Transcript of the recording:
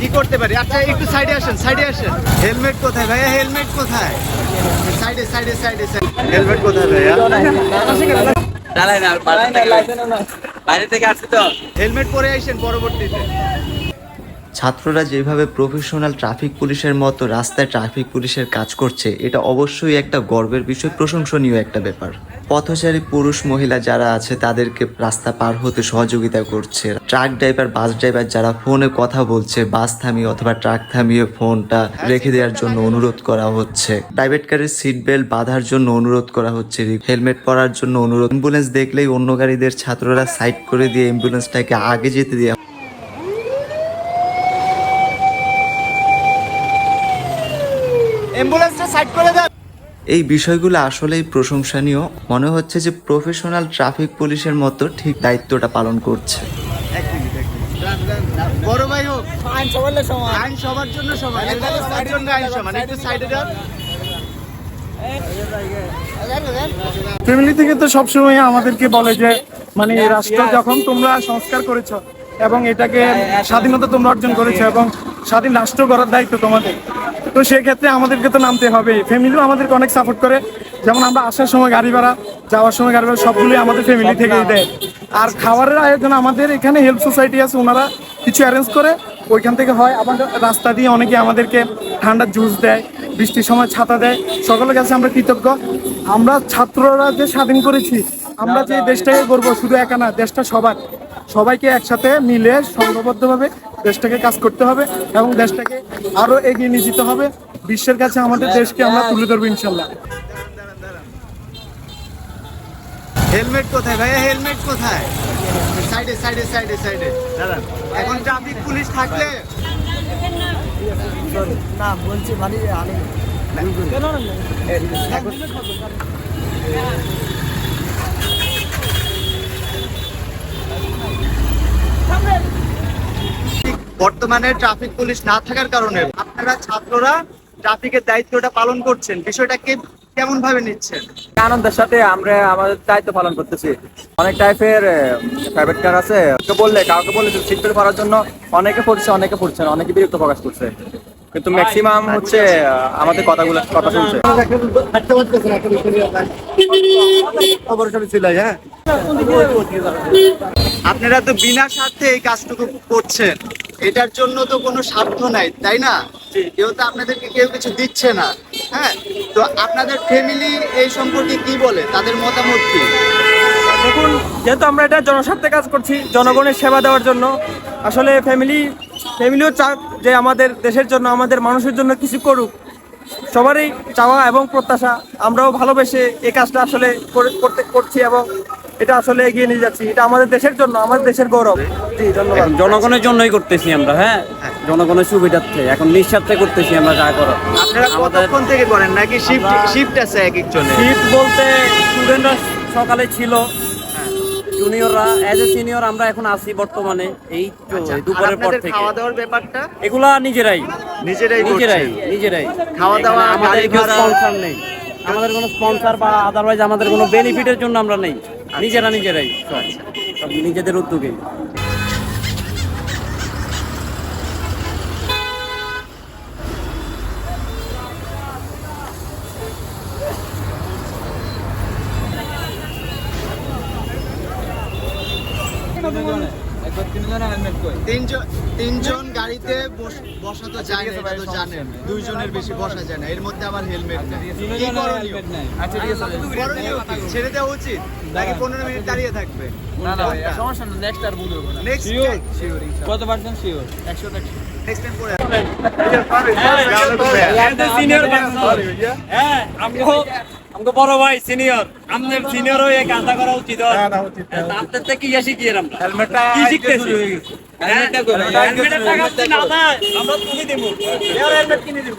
কি করতে পারি? আচ্ছা একটু সাইডে আসেন সাইডে আসেন। হেলমেট কোথায় ভাইয়া? হেলমেট কোথায়? সাইডে সাইডে সাইডে হেলমেট কোথায় ভাইয়া? চালাই না বাইরে থেকে বাইরে থেকে আসছি তো। হেলমেট পরে আসেন পরবর্তীতে। ছাত্ররা যেভাবে প্রফেশনাল ট্রাফিক পুলিশের মতো রাস্তায় ট্রাফিক পুলিশের কাজ করছে, এটা অবশ্যই একটা গর্বের বিষয়, প্রশংসনীয় একটা ব্যাপার। পথচারী পুরুষ, মহিলা যারা আছে, তাদেরকে রাস্তা পার হতে সহযোগিতা করছে। ট্রাক ড্রাইভার, বাস ড্রাইভার যারা ফোনে কথা বলছে, বাস থামিয়ে অথবা ট্রাক থামিয়ে ফোনটা রেখে দেওয়ার জন্য অনুরোধ করা হচ্ছে। প্রাইভেট কারের সিট বেল্ট বাঁধার জন্য অনুরোধ করা হচ্ছে। হেলমেট পরার জন্য অনুরোধ। অ্যাম্বুলেন্স দেখলেই অন্য গাড়িদের ছাত্ররা সাইড করে দিয়ে অ্যাম্বুলেন্সটাকে আগে যেতে দেওয়া অ্যাম্বুলেন্সটা সাইড করে দেন। এই বিষয়গুলো আসলেই প্রশংসনীয়। মনে হচ্ছে যে প্রফেশনাল ট্রাফিক পুলিশের মতো ঠিক দায়িত্বটা পালন করছে। এক মিনিট এক মিনিট বড় ভাই হোক আইন সবার সমান। আইন সবার জন্য সমান। এটা সবার জন্য আইন সমান। একটু সাইডে যান ফ্যামিলি থেকে তো সবসময় আমাদেরকে বলে যে মানে রাষ্ট্র যখন তোমরা সংস্কার করেছ এবং এটাকে স্বাধীনতা তোমরা অর্জন করেছ এবং স্বাধীন রাষ্ট্র করার দায়িত্ব তোমাদের। তো সেক্ষেত্রে আমাদেরকে তো নামতে হবে। ফ্যামিলিও আমাদেরকে অনেক সাপোর্ট করে। যেমন আমরা আসার সময় গাড়ি ভাড়া যাওয়ার সময় গাড়ি ভাড়া সবগুলোই আমাদের ফ্যামিলি থেকেই দেয়। আর খাবারের আয়োজন আমাদের এখানে হেল্প সোসাইটি আছে ওনারা কিছু অ্যারেঞ্জ করে ওইখান থেকে হয়। আবার রাস্তা দিয়ে অনেকে আমাদেরকে ঠান্ডার জুস দেয় বৃষ্টির সময় ছাতা দেয়। সকলের কাছে আমরা কৃতজ্ঞ। আমরা ছাত্ররা যে স্বাধীন করেছি আমরা যে দেশটাকে করব শুধু একা না দেশটা সবার। সবাইকে একসাথে মিলে সংঘবদ্ধভাবে দেশটাকে কাজ করতে হবে এবং দেশটাকে আরও এগিয়ে নিয়ে যেতে হবে। বিশ্বের কাছে আমাদের দেশকে আমরা তুলে ধরবো ইনশাল্লাহ। হেলমেট কোথায় ভাইয়া? হেলমেট কোথায়? সাইডে সাইডে সাইডে সাইডে। দাঁড়ান এখন ট্রাফিক পুলিশ থাকলে? না বলছি মানে বর্তমানে ট্রাফিক পুলিশ না থাকার কারণে আপনারা ছাত্ররা ট্রাফিকের দায়িত্বটা পালন করছেন। বিষয়টাকে কেমন ভাবে নিচ্ছেন? আনন্দের সাথে আমরা আমাদের দায়িত্ব পালন করতেছি। অনেক টাইপের প্রাইভেট কার আছে। কাউকে বললে কাউকে বললে সিট বেল্ট করার জন্য অনেকে পড়ছে অনেকে পড়ছে না অনেকে বিরক্ত প্রকাশ করছে। কিন্তু ম্যাক্সিমাম হচ্ছে আহ, আমাদের কথাগুলো কথা শুনছে। হ্যাঁ? আপনারা তো বিনা স্বার্থে এই কাজটুকু করছেন। এটার জন্য তো কোনো স্বার্থ নাই তাই না? কেউ তো আপনাদেরকে কেউ কিছু দিচ্ছে না হ্যাঁ? তো আপনাদের ফ্যামিলি এই সম্পর্কে কি বলে? তাদের মতামত কি? দেখুন যেহেতু আমরা এটা জনস্বার্থে কাজ করছি জনগণের সেবা দেওয়ার জন্য আসলে ফ্যামিলি ফ্যামিলিও চাক যে আমাদের দেশের জন্য আমাদের মানুষের জন্য কিছু করুক। সবারই চাওয়া এবং প্রত্যাশা আমরাও ভালোবেসে এই কাজটা আসলে করতে করছি এবং এটা আসলে এগিয়ে নিয়ে যাচ্ছি। এটা আমাদের দেশের জন্য আমাদের দেশের গৌরব। জি ধন্যবাদ। জনগণের জন্যই করতেছি আমরা হ্যাঁ? জনগণের সুবিধার্থে এখন নিঃস্বার্থে করতেছি আমরা যা করো আপনারা কতক্ষণ থেকে করেন? নাকি শিফট শিফট আছে এক একজনের? শীত বলতে স্টুডেন্টরা সকালে ছিল জুনিয়ররা অ্যাজ এ সিনিয়র আমরা এখন আছি বর্তমানে এই আচ্ছা, দুপুরের পর থেকে। খাওয়া দাওয়ার ব্যাপারটা? এগুলা নিজেরাই। নিজেরাই নিজেরাই নিজেরাই। খাওয়া দাওয়া, আমাদের ভাড়া? স্পন্সর নেই। আমাদের কোনো স্পন্সর বা আদারওয়াইজ আমাদের কোনো বেনিফিটের জন্য আমরা নেই। নিজেরা নিজেরাই সব সব নিজেদের উদ্যোগে তিনজন তিনজন গাড়িতে বস- তো যায় না এটা তো জানেন দুইজনের বেশি বসা যায় না এর মধ্যে আবার হেলমেট নেই কি করণীয়? করণীয় ছেড়ে দেওয়া উচিত নাকি মিনিট দাঁড়িয়ে থাকবে সমস্যা না নেক্সট আর বুঝব না নেক্সট কত পার্সেন্ট শিওর নেক্সট টাইম পরে সিনিয়র হ্যাঁ আমগো আমগো বড় ভাই সিনিয়র আমাদের সিনিয়র হয়ে কাজটা করা উচিত। আপনার থেকে কি শিখিয়ে আমরা হেলমেটটা কি শিখতেছি? হেলমেটটা কই হেলমেটের টাকা না আমরা তুলে দেবো। হেলমেট কিনে দেব।